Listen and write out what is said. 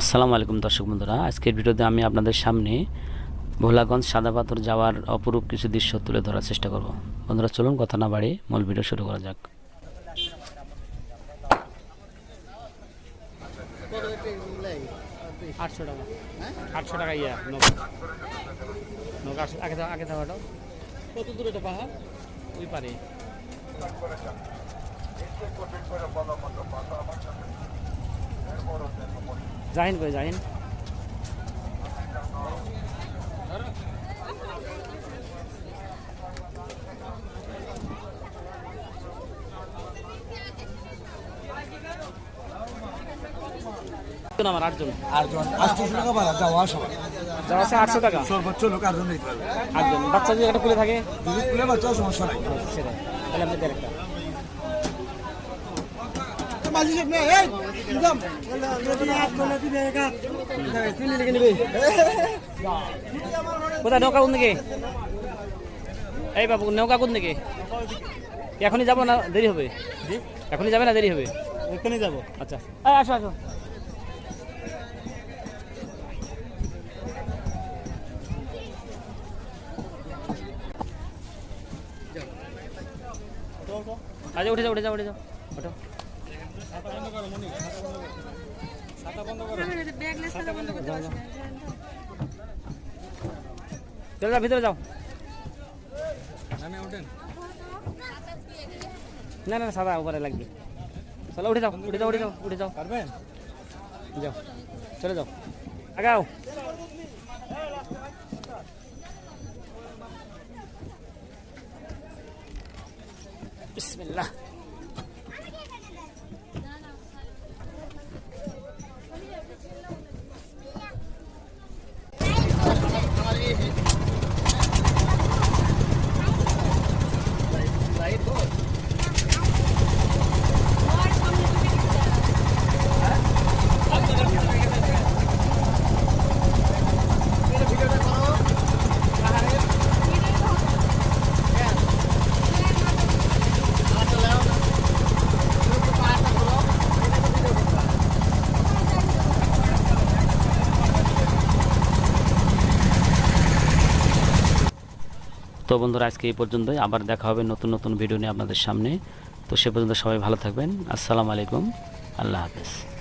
আসসালামু আলাইকুম দর্শক বন্ধুরা আজকের ভিডিওতে আমি আপনাদের সামনে ভোলাগঞ্জ সাদা পাথর যাওয়ার অপরূপ কিছু দৃশ্য তুলে ধরার চেষ্টা করব। বন্ধুরা চলুন কথা না বাড়ি মূল ভিডিও শুরু করা যাক। আটশো টাকা। আটশো টাকা ইয়া নৌকা। নৌকা আগে আগে দাও কত দূরে তো পাহাড়? ওই পারে। জাহিন কই জাহিন আমার আটজন? আটজন। আটশো টাকা ভাড়া যাওয়া আসা। যাওয়া আছে আটশো টাকা। সর্বোচ্চ লোক আটজন নিতে পারবে। আটজন। বাচ্চা যদি একটা খুলে থাকে? যদি খুলে বাচ্চাও সমস্যা নাই। সেটা তাহলে আপনি দেন একটা। মাঝি না এই! নিজাম কোথায়? নৌকা কোন দিকে? এই বাবু নৌকা কোন দিকে? এখনই যাব না দেরি হবে? এখনই যাবে না দেরি হবে? এখনই যাব। আচ্ছা। আসো আসো। আচ্ছা উঠে যাও উঠে যাও উঠে যাও। ওঠো। চলে যাও ভিতরে যাও। না না সাদা উপরে লাগবে। চলো উঠে যাও উঠে যাও উঠে যাও উঠে যাও। পারবেন? যাও চলে যাও। আগাও। বিসমিল্লাহ। তো বন্ধুরা, আজকে এই পর্যন্তই। আবার দেখা হবে নতুন নতুন ভিডিও নিয়ে আপনাদের সামনে। তো সে পর্যন্ত সবাই ভালো থাকবেন। আসসালামু আলাইকুম। আল্লাহ হাফেজ।